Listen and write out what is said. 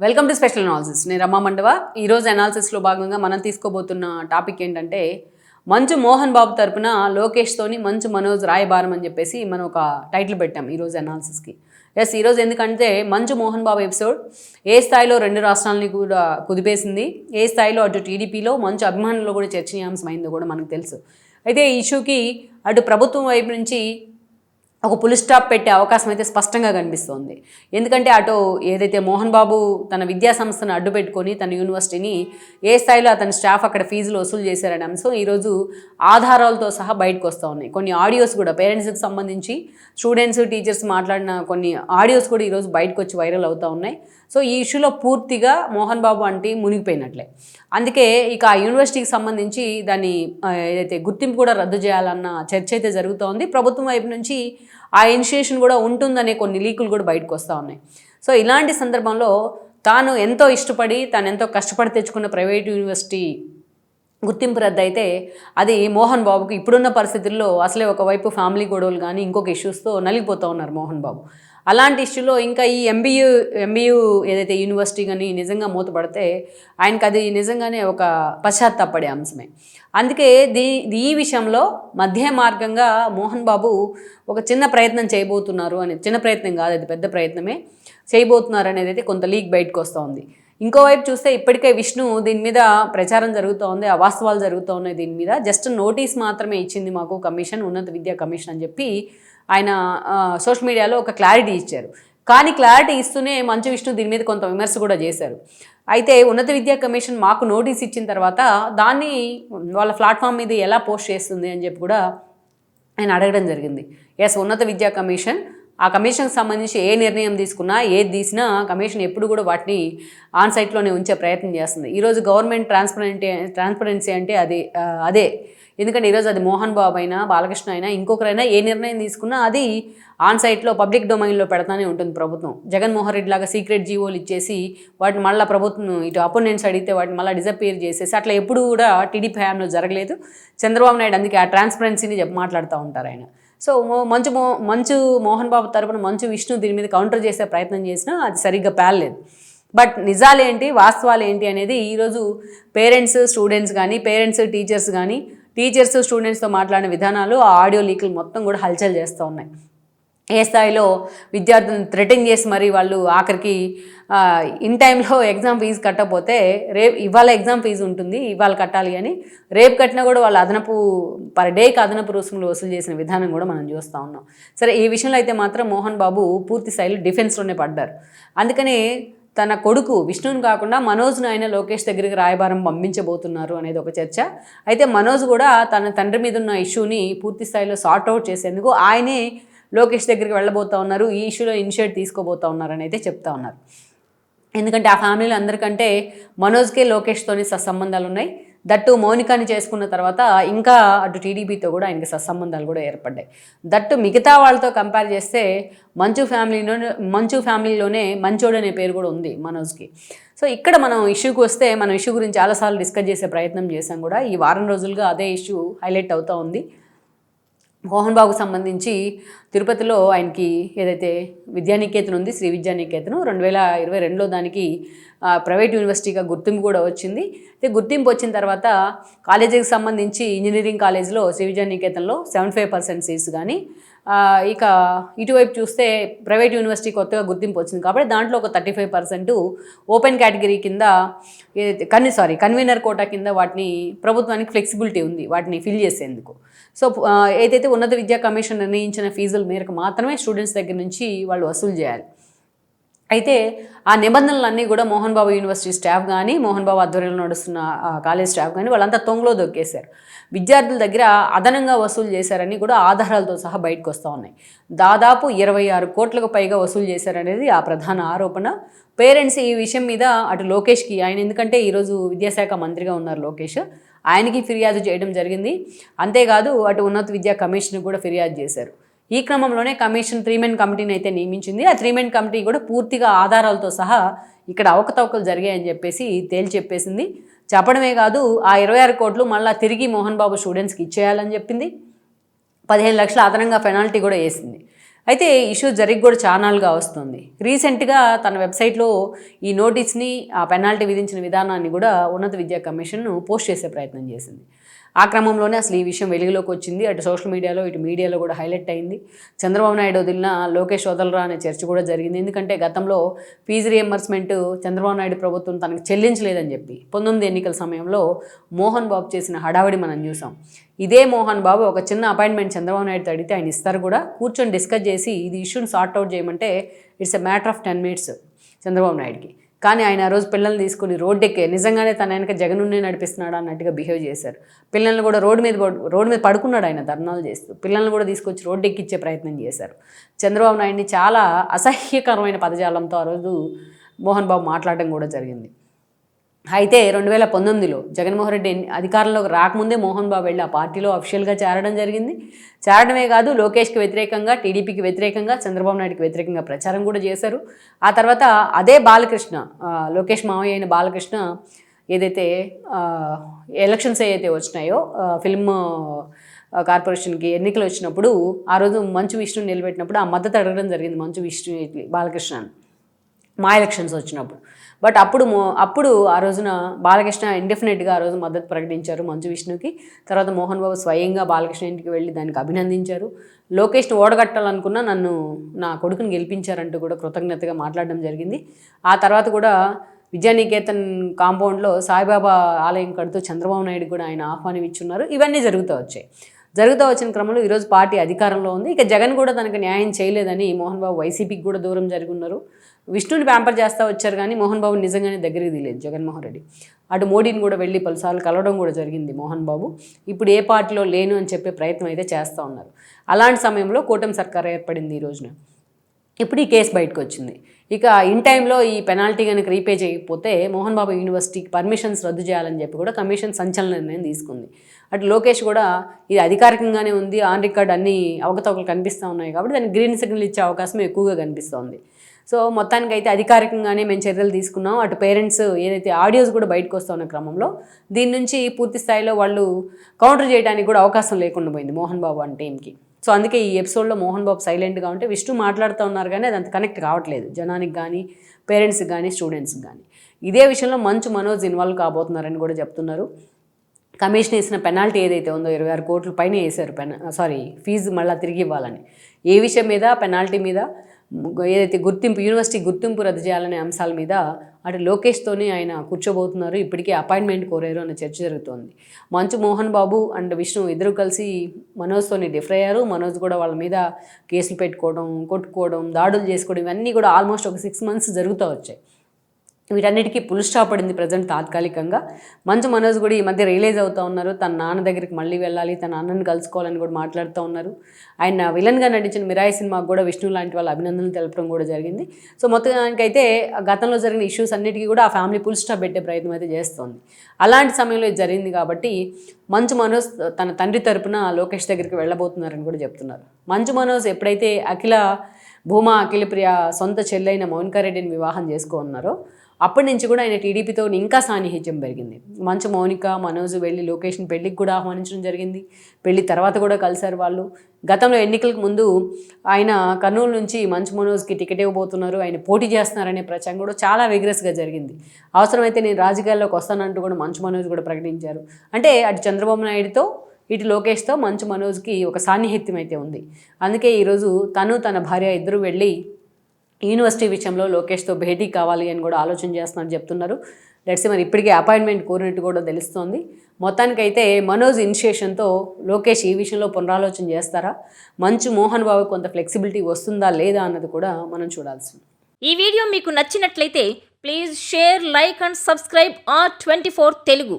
Welcome to special analysis నేను రమా మండవ. ఈరోజు అనాలిసిస్లో భాగంగా మనం తీసుకోబోతున్న టాపిక్ ఏంటంటే మంచు మోహన్ బాబు తరపున లోకేష్తోని మంచు మనోజ్ రాయబారం అని చెప్పేసి మనం ఒక టైటిల్ పెట్టాం ఈరోజు అనాలిసిస్కి ఎస్ ఈరోజు ఎందుకంటే మంచు మోహన్ బాబు ఎపిసోడ్ ఏ స్థాయిలో రెండు రాష్ట్రాలని కూడా కుదిపేసింది ఏ స్థాయిలో అటు టీడీపీలో మంచు అభిమానులు కూడా చర్చనీయాంశమైందో కూడా మనకు తెలుసు. అయితే ఈ ఇష్యూకి అటు ప్రభుత్వం వైపు నుంచి ఒక పులి స్టాప్ పెట్టే అవకాశం అయితే స్పష్టంగా కనిపిస్తోంది. ఎందుకంటే అటు ఏదైతే మోహన్ బాబు తన విద్యా సంస్థను అడ్డు పెట్టుకొని తన యూనివర్సిటీని ఏ స్థాయిలో అతని స్టాఫ్ అక్కడ ఫీజులు వసూలు చేశారనే అంశం ఈరోజు ఆధారాలతో సహా బయటకు వస్తూ ఉన్నాయి. కొన్ని ఆడియోస్ కూడా పేరెంట్స్కి సంబంధించి స్టూడెంట్స్ టీచర్స్ మాట్లాడిన కొన్ని ఆడియోస్ కూడా ఈరోజు బయటకు వచ్చి వైరల్ అవుతూ ఉన్నాయి. సో ఈ ఇష్యూలో పూర్తిగా మోహన్ బాబు అంటే మునిగిపోయినట్లే. అందుకే ఇక ఆ యూనివర్సిటీకి సంబంధించి దాన్ని ఏదైతే గుర్తింపు కూడా రద్దు చేయాలన్న చర్చ అయితే జరుగుతోంది. ప్రభుత్వం వైపు నుంచి ఆ ఇనిషియేషన్ కూడా ఉంటుందనే కొన్ని లీకులు కూడా బయటకు వస్తూ ఉన్నాయి. సో ఇలాంటి సందర్భంలో తాను ఎంతో ఇష్టపడి తాను ఎంతో కష్టపడి తెచ్చుకున్న ప్రైవేట్ యూనివర్సిటీ గుర్తింపు రద్దు అయితే అది మోహన్ బాబుకి ఇప్పుడున్న పరిస్థితుల్లో అసలే ఒకవైపు ఫ్యామిలీ గొడవలు కానీ ఇంకొక ఇష్యూస్తో నలిగిపోతూ ఉన్నారు మోహన్ బాబు. అలాంటి ఇష్యూలో ఇంకా ఈ ఎంబీయూ ఎంబీయూ ఏదైతే యూనివర్సిటీ కానీ నిజంగా మూతపడితే ఆయనకు అది నిజంగానే ఒక పశ్చాత్తాపడే అంశమే. అందుకే దీ ఈ విషయంలో మధ్య మార్గంగా మోహన్ బాబు ఒక చిన్న ప్రయత్నం చేయబోతున్నారు అని చిన్న ప్రయత్నం కాదు అది పెద్ద ప్రయత్నమే చేయబోతున్నారు అనేది అయితే కొంత లీక్ బయటకు వస్తూ ఉంది. ఇంకోవైపు చూస్తే ఇప్పటికే విష్ణు దీని మీద ప్రచారం జరుగుతూ ఉంది అవాస్తవాలు జరుగుతూ ఉన్నాయి దీని మీద. జస్ట్ నోటీస్ మాత్రమే ఇచ్చింది మాకు కమిషన్ ఉన్నత విద్యా కమిషన్ అని చెప్పి ఆయన సోషల్ మీడియాలో ఒక క్లారిటీ ఇచ్చారు. కానీ క్లారిటీ ఇస్తూనే మంచు విష్ణు దీని మీద కొంత విమర్శ కూడా చేశారు. అయితే ఉన్నత విద్యా కమిషన్ మాకు నోటీస్ ఇచ్చిన తర్వాత దాన్ని వాళ్ళ ప్లాట్ఫామ్ మీద ఎలా పోస్ట్ చేస్తుంది అని చెప్పి కూడా ఆయన అడగడం జరిగింది. ఎస్ ఉన్నత విద్యా కమిషన్ ఆ కమిషన్కి సంబంధించి ఏ నిర్ణయం తీసుకున్నా ఏది తీసినా కమిషన్ ఎప్పుడు కూడా వాటిని ఆన్ సైట్లోనే ఉంచే ప్రయత్నం చేస్తుంది. ఈరోజు గవర్నమెంట్ ట్రాన్స్పరెంట్ ట్రాన్స్పరెన్సీ అంటే అది అదే. ఎందుకంటే ఈరోజు అది మోహన్ బాబు అయినా బాలకృష్ణ అయినా ఇంకొకరైనా ఏ నిర్ణయం తీసుకున్నా అది ఆన్ సైట్లో పబ్లిక్ డొమైన్లో పెడతానే ఉంటుంది ప్రభుత్వం. జగన్మోహన్ రెడ్డి లాగా సీక్రెట్ జీవోలు ఇచ్చేసి వాటిని మళ్ళీ ప్రభుత్వం ఇటు అపోనెంట్స్ అడిగితే వాటిని మళ్ళీ డిజపేర్ చేసేసి అట్లా ఎప్పుడు కూడా టీడీపీ హయాంలో జరగలేదు. చంద్రబాబు నాయుడు అందుకే ఆ ట్రాన్స్పరెన్సీని చెప్పి మాట్లాడుతూ ఉంటారు ఆయన. సో మంచు మో మంచు మోహన్ బాబు తరపున మంచు విష్ణు దీని మీద కౌంటర్ చేసే ప్రయత్నం చేసినా అది సరిగ్గా పేలలేదు బట్ నిజాలేంటి వాస్తవాలు ఏంటి అనేది ఈరోజు పేరెంట్స్ స్టూడెంట్స్ కానీ పేరెంట్స్ టీచర్స్ కానీ టీచర్స్ స్టూడెంట్స్తో మాట్లాడిన విధానాలు ఆ ఆడియో లీకులు మొత్తం కూడా హల్చల్ చేస్తూ ఉన్నాయి. ఏ స్థాయిలో విద్యార్థులను థ్రెటన్ చేసి మరి వాళ్ళు ఆఖరికి ఇన్ టైంలో ఎగ్జామ్ ఫీజు కట్టకపోతే రేపు ఇవాళ ఎగ్జామ్ ఫీజు ఉంటుంది ఇవాళ కట్టాలి అని రేపు కట్టినా కూడా వాళ్ళు అదనపు పర్ డేకి అదనపు రుసుములు వసూలు చేసిన విధానం కూడా మనం చూస్తూ ఉన్నాం. సరే ఈ విషయంలో అయితే మాత్రం మోహన్ బాబు పూర్తి స్థాయిలో డిఫెన్స్లోనే పడ్డారు. అందుకనే తన కొడుకు విష్ణుని కాకుండా మనోజ్ను ఆయన లోకేష్ దగ్గరికి రాయబారం పంపించబోతున్నారు అనేది ఒక చర్చ. అయితే మనోజ్ కూడా తన తండ్రి మీద ఉన్న ఇష్యూని పూర్తి స్థాయిలో సార్ట్అవుట్ చేసేందుకు ఆయనే లోకేష్ దగ్గరికి వెళ్ళబోతా ఉన్నారు ఈ ఇష్యూలో ఇనిషియేట్ తీసుకోబోతా ఉన్నారని అయితే చెప్తా ఉన్నారు. ఎందుకంటే ఆ ఫ్యామిలీలో అందరికంటే మనోజ్కే లోకేష్తోని సత్సంబంధాలు ఉన్నాయి. దట్టు మౌనికాని చేసుకున్న తర్వాత ఇంకా అటు టీడీపీతో కూడా ఆయనకి సత్సంబంధాలు కూడా ఏర్పడ్డాయి. దట్టు మిగతా వాళ్ళతో కంపేర్ చేస్తే మంచు ఫ్యామిలీలో మంచు ఫ్యామిలీలోనే మంచోడు అనే పేరు కూడా ఉంది మనోజ్కి. సో ఇక్కడ మనం ఇష్యూకి వస్తే మనం ఇష్యూ గురించి చాలాసార్లు డిస్కస్ చేసే ప్రయత్నం చేశాం కూడా. ఈ వారం రోజులుగా అదే ఇష్యూ హైలైట్ అవుతూ ఉంది. మోహన్ బాబుకు సంబంధించి తిరుపతిలో ఆయనకి ఏదైతే విద్యానికేతన్ ఉంది శ్రీ విద్యానికేతనం రెండు వేల ఇరవై రెండులో దానికి ప్రైవేట్ యూనివర్సిటీగా గుర్తింపు కూడా వచ్చింది. అయితే గుర్తింపు వచ్చిన తర్వాత కాలేజీకి సంబంధించి ఇంజనీరింగ్ కాలేజ్లో శ్రీ విద్యానికేతన్లో సెవెంటీ ఫైవ్ పర్సెంట్ సీట్స్ కానీ ఇక ఇటువైపు చూస్తే ప్రైవేట్ యూనివర్సిటీ కొత్తగా గుర్తింపు వచ్చింది కాబట్టి దాంట్లో ఒక thirty five percent open category కింద కన్ సారీ కన్వీనర్ కోటా కింద వాటిని ప్రభుత్వానికి ఫ్లెక్సిబిలిటీ ఉంది వాటిని ఫిల్ చేసేందుకు. సో ఏదైతే ఉన్నత విద్యా కమిషన్ నిర్ణయించిన ఫీజుల మేరకు మాత్రమే స్టూడెంట్స్ దగ్గర నుంచి వాళ్ళు వసూలు చేయాలి. అయితే ఆ నిబంధనలన్నీ కూడా మోహన్ బాబు యూనివర్సిటీ స్టాఫ్ కానీ మోహన్ బాబు ఆధ్వర్యంలో నడుస్తున్న ఆ కాలేజ్ స్టాఫ్ కానీ వాళ్ళంతా తొంగలో దొక్కేశారు. విద్యార్థుల దగ్గర అదనంగా వసూలు చేశారని కూడా ఆధారాలతో సహా బయటకు వస్తూ ఉన్నాయి. దాదాపు ఇరవై ఆరు కోట్లకు పైగా వసూలు చేశారనేది ఆ ప్రధాన ఆరోపణ. పేరెంట్స్ ఈ విషయం మీద అటు లోకేష్కి ఆయన ఎందుకంటే ఈరోజు విద్యాశాఖ మంత్రిగా ఉన్నారు లోకేష్ ఆయనకి ఫిర్యాదు చేయడం జరిగింది. అంతేకాదు అటు ఉన్నత విద్యా కమిషన్ కూడా ఫిర్యాదు చేశారు. ఈ క్రమంలోనే కమిషన్ త్రీ మెన్ కమిటీని అయితే నియమించింది. ఆ త్రీ మెన్ కమిటీ కూడా పూర్తిగా ఆధారాలతో సహా ఇక్కడ అవకతవకలు జరిగాయని చెప్పేసి తేల్చి చెప్పేసింది చెప్పడమే కాదు ఆ ఇరవై ఆరు కోట్లు మళ్ళీ తిరిగి మోహన్ బాబు స్టూడెంట్స్కి ఇచ్చేయాలని చెప్పింది. పదిహేను లక్షల అదనంగా పెనాల్టీ కూడా వేసింది. అయితే ఇష్యూ జరిగి కూడా చానాలుగా వస్తుంది. రీసెంట్గా తన వెబ్సైట్లో ఈ నోటీస్ని ఆ పెనాల్టీ విధించిన విధానాన్ని కూడా ఉన్నత విద్యా కమిషన్ పోస్ట్ చేసే ప్రయత్నం చేసింది. ఆ క్రమంలోనే అసలు ఈ విషయం వెలుగులోకి వచ్చింది. అటు సోషల్ మీడియాలో ఇటు మీడియాలో కూడా హైలైట్ అయింది. చంద్రబాబు నాయుడు వదిలిన లోకేష్ వదలరా అనే చర్చ కూడా జరిగింది. ఎందుకంటే గతంలో ఫీజు రియంబర్స్మెంట్ చంద్రబాబు నాయుడు ప్రభుత్వం తనకు చెల్లించలేదని చెప్పి పంతొమ్మిది ఎన్నికల సమయంలో మోహన్ బాబు చేసిన హడావిడి మనం చూసాం. ఇదే మోహన్ బాబు ఒక చిన్న అపాయింట్మెంట్ చంద్రబాబు నాయుడుతో అడిగితే ఆయన ఇస్తారు కూడా. కూర్చొని డిస్కస్ చేసి ఇది ఇష్యూని సార్ట్ అవుట్ చేయమంటే it's a matter of ten minutes Chandrababu నాయుడుకి. కానీ ఆయన ఆ రోజు పిల్లల్ని తీసుకుని రోడ్డెక్కే నిజంగానే తన వెనక జగనున్నే నడిపిస్తున్నాడు అన్నట్టుగా బిహేవ్ చేశారు. పిల్లల్ని కూడా రోడ్డు మీద రోడ్డు మీద పడుకున్నాడు ఆయన ధర్నాలు చేస్తూ. పిల్లల్ని కూడా తీసుకొచ్చి రోడ్డు ప్రయత్నం చేశారు. చంద్రబాబు నాయుడిని చాలా అసహ్యకరమైన పదజాలంతో ఆ రోజు మోహన్ బాబు మాట్లాడడం కూడా జరిగింది. అయితే రెండు వేల పంతొమ్మిదిలో జగన్మోహన్ రెడ్డి అధికారంలోకి రాకముందే మోహన్ బాబు వెళ్ళి ఆ పార్టీలో అఫీషియల్గా చేరడం జరిగింది. చేరడమే కాదు లోకేష్కి వ్యతిరేకంగా టీడీపీకి వ్యతిరేకంగా చంద్రబాబు నాయుడుకి వ్యతిరేకంగా ప్రచారం కూడా చేశారు. ఆ తర్వాత అదే బాలకృష్ణ లోకేష్ మావయ్య అయిన బాలకృష్ణ ఏదైతే ఎలక్షన్స్ ఏవైతే వచ్చినాయో ఫిల్మ్ కార్పొరేషన్కి ఎన్నికలు వచ్చినప్పుడు ఆ రోజు మంచు విష్ణు నిలబెట్టినప్పుడు ఆ మద్దతు అడగడం జరిగింది మంచు విష్ణు బాలకృష్ణ మా ఎలక్షన్స్ వచ్చినప్పుడు. బట్ అప్పుడు అప్పుడు ఆ రోజున బాలకృష్ణ ఇండెఫినెట్గా ఆ రోజు మద్దతు ప్రకటించారు మంచు విష్ణుకి. తర్వాత మోహన్ బాబు స్వయంగా బాలకృష్ణ ఇంటికి వెళ్ళి దానికి అభినందించారు. లోకేష్ను ఓడగట్టాలనుకున్నా నన్ను నా కొడుకుని గెలిపించారంటూ కూడా కృతజ్ఞతగా మాట్లాడడం జరిగింది. ఆ తర్వాత కూడా విద్యానికేతన్ కాంపౌండ్లో సాయిబాబా ఆలయం కడుతూ చంద్రబాబు నాయుడు కూడా ఆయన ఆహ్వానం ఇచ్చున్నారు. ఇవన్నీ జరుగుతూ వచ్చాయి. జరుగుతూ వచ్చిన క్రమంలో ఈరోజు పార్టీ అధికారంలో ఉంది. ఇక జగన్ కూడా తనకు న్యాయం చేయలేదని మోహన్ బాబు వైసీపీకి కూడా దూరం జరుగున్నారు. విష్ణుని ప్యాంపర్ చేస్తూ వచ్చారు కానీ మోహన్ బాబు నిజంగానే దగ్గరికి తీలేదు జగన్మోహన్ రెడ్డి. అటు మోడీని కూడా వెళ్ళి పలుసార్లు కలవడం కూడా జరిగింది మోహన్ బాబు. ఇప్పుడు ఏ పార్టీలో లేను అని చెప్పే ప్రయత్నం అయితే చేస్తూ ఉన్నారు. అలాంటి సమయంలో కూటమి సర్కార్ ఏర్పడింది ఈ రోజున. ఇప్పుడు ఈ కేసు బయటకు వచ్చింది. ఇక ఇన్ టైంలో ఈ పెనాల్టీ కనుక రీపే చేయకపోతే మోహన్ బాబు యూనివర్సిటీకి పర్మిషన్స్ రద్దు చేయాలని చెప్పి కూడా కమిషన్ సంచలన నిర్ణయం తీసుకుంది. అటు లోకేష్ కూడా ఇది అధికారికంగానే ఉంది ఆన్ రికార్డ్ అన్ని అవకతవకలు కనిపిస్తూ ఉన్నాయి కాబట్టి దానికి గ్రీన్ సిగ్నల్ ఇచ్చే అవకాశం ఎక్కువగా కనిపిస్తోంది. సో మొత్తానికి అయితే అధికారికంగానే మేము చర్యలు తీసుకున్నాం. అటు పేరెంట్స్ ఏదైతే ఆడియోస్ కూడా బయటకు వస్తున్న క్రమంలో దీని నుంచి పూర్తి స్థాయిలో వాళ్ళు కౌంటర్ చేయడానికి కూడా అవకాశం లేకుండా పోయింది మోహన్ బాబు అంటే టీంకి సో అందుకే ఈ ఎపిసోడ్లో మోహన్ బాబు సైలెంట్గా ఉంటే విష్ణు మాట్లాడుతూ ఉన్నారు కానీ అది అంత కనెక్ట్ కావట్లేదు. జనానికి కానీ పేరెంట్స్కి కానీ స్టూడెంట్స్కి కానీ ఇదే విషయంలో మంచు మనోజ్ ఇన్వాల్వ్ కాబోతున్నారని కూడా చెప్తున్నారు. కమిషన్ వేసిన పెనాల్టీ ఏదైతే ఉందో ఇరవై ఆరు కోట్ల పైన వేశారు పెన సారీ ఫీజు మళ్ళీ తిరిగి ఇవ్వాలని. ఏ విషయం మీద? పెనాల్టీ మీద? ఏదైతే గుర్తింపు యూనివర్సిటీ గుర్తింపు రద్దు చేయాలనే అంశాల మీద అటు లోకేష్తోనే ఆయన కూర్చోబోతున్నారు. ఇప్పటికే అపాయింట్మెంట్ కోరారు అన్న చర్చ జరుగుతోంది. మంచు మోహన్ బాబు అండ్ విష్ణు ఇద్దరు కలిసి మనోజ్తోని డిఫర్ అయ్యారు. మనోజ్ కూడా వాళ్ళ మీద కేసులు పెట్టుకోవడం కొట్టుకోవడం దాడులు చేసుకోవడం ఇవన్నీ కూడా ఆల్మోస్ట్ ఒక సిక్స్ మంత్స్ జరుగుతూ వచ్చాయి. వీటన్నిటికీ పుల్ స్టాప్ పడింది ప్రజెంట్ తాత్కాలికంగా. మంచు మనోజ్ కూడా ఈ మధ్య రియలైజ్ అవుతూ ఉన్నారు. తన నాన్న దగ్గరికి మళ్ళీ వెళ్ళాలి తన నాన్నని కలుసుకోవాలని కూడా మాట్లాడుతూ ఉన్నారు. ఆయన విలన్గా నటించిన మిరాయి సినిమాకు కూడా విష్ణు లాంటి వాళ్ళ అభినందనలు తెలపడం కూడా జరిగింది. సో మొత్తానికైతే గతంలో జరిగిన ఇష్యూస్ అన్నిటికీ కూడా ఆ ఫ్యామిలీ పుల్ స్టాప్ పెట్టే ప్రయత్నం అయితే చేస్తోంది. అలాంటి సమయంలో ఇది జరిగింది కాబట్టి మంచు మనోజ్ తన తండ్రి తరపున లోకేష్ దగ్గరికి వెళ్ళబోతున్నారని కూడా చెప్తున్నారు. మంచు మనోజ్ ఎప్పుడైతే అఖిల భూమా అఖిలప్రియ సొంత చెల్లైన మౌనికారెడ్డిని వివాహం చేసుకున్నారో అప్పటి నుంచి కూడా ఆయన టీడీపీతో ఇంకా సాన్నిహిత్యం పెరిగింది. మంచు మౌనిక మనోజ్ వెళ్ళి లొకేషన్ పెళ్ళికి కూడా ఆహ్వానించడం జరిగింది. పెళ్ళి తర్వాత కూడా కలిశారు వాళ్ళు. గతంలో ఎన్నికలకు ముందు ఆయన కర్నూలు నుంచి మంచు మనోజ్కి టికెట్ ఇవ్వబోతున్నారు. ఆయన పోటీ చేస్తున్నారనే ప్రచారం కూడా చాలా విగ్రెస్గా జరిగింది. అవసరమైతే నేను రాజకీయాల్లోకి వస్తానంటూ కూడా మంచు మనోజ్ కూడా ప్రకటించారు. అంటే అటు చంద్రబాబు నాయుడుతో ఇటు లోకేష్తో మంచు మనోజ్కి ఒక సాన్నిహిత్యం అయితే ఉంది. అందుకే ఈరోజు తను తన భార్య ఇద్దరు వెళ్ళి యూనివర్సిటీ విషయంలో లోకేష్తో భేటీ కావాలి అని కూడా ఆలోచన చేస్తున్నారు చెప్తున్నారు. లెట్స్ మరి ఇప్పటికే అపాయింట్మెంట్ కోరినట్టు కూడా తెలుస్తోంది. మొత్తానికైతే మనోజ్ ఇనిషియేషన్తో లోకేష్ ఈ విషయంలో పునరాలోచన చేస్తారా? మంచు మోహన్ బాబు కొంత ఫ్లెక్సిబిలిటీ వస్తుందా లేదా అన్నది కూడా మనం చూడాల్సింది ఈ వీడియో మీకు నచ్చినట్లయితే please share like and subscribe R twenty four Telugu